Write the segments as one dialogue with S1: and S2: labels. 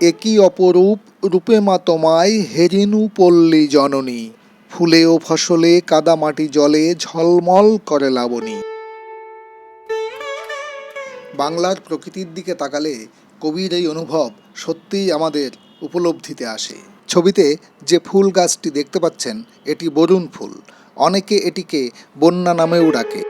S1: একই অপরূপ, রূপে মা তোমায় হেরিনু পল্লী জননী। ফুলে ও ফসলে কাদামাটি জলে ঝলমল করে লাবণী। বাংলার প্রকৃতির দিকে তাকালে কবির এই অনুভব সত্যিই আমাদের উপলব্ধিতে আসে। ছবিতে যে ফুল গাছটি দেখতে পাচ্ছেন, এটি বরুণ ফুল। অনেকে এটিকে বন্যা নামেও ডাকে।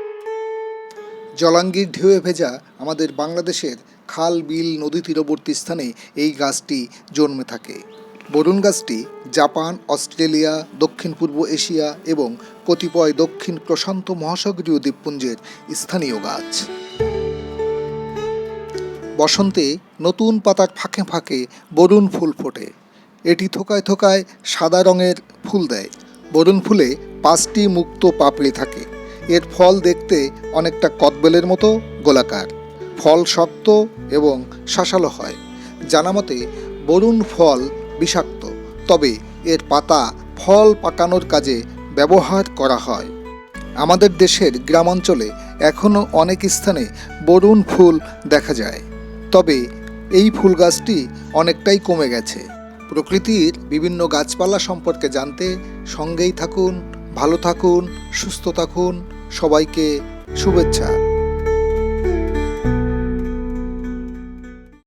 S1: জলাঙ্গির ঢেউয়ে ভেজা আমাদের বাংলাদেশের খাল, বিল, নদী তীরবর্তী স্থানে এই গাছটি জন্মে থাকে। বরুণ গাছটি জাপান, অস্ট্রেলিয়া, দক্ষিণ পূর্ব এশিয়া এবং কতিপয় দক্ষিণ প্রশান্ত মহাসাগরীয় দ্বীপপুঞ্জের স্থানীয় গাছ। বসন্তে নতুন পাতার ফাঁকে ফাঁকে বরুণ ফুল ফোটে। এটি থোকায় থোকায় সাদা রঙের ফুল দেয়। বরুণ ফুলে পাঁচটি মুক্ত পাপড়ি থাকে। এর ফল দেখতে অনেকটা কদবেলের মতো গোলাকার। ফল শক্ত এবং শাসালো হয়। জানা মতে, বরুণ ফল বিষাক্ত, তবে এর পাতা ফল পাকানোর কাজে ব্যবহার করা হয়। আমাদের দেশের গ্রামাঞ্চলে এখনও অনেক স্থানে বরুণ ফুল দেখা যায়। তবে এই ফুল গাছটি অনেকটাই কমে গেছে। প্রকৃতির বিভিন্ন গাছপালা সম্পর্কে জানতে সঙ্গেই থাকুন, ভালো থাকুন, সুস্থ থাকুন, সবাইকে শুভেচ্ছা।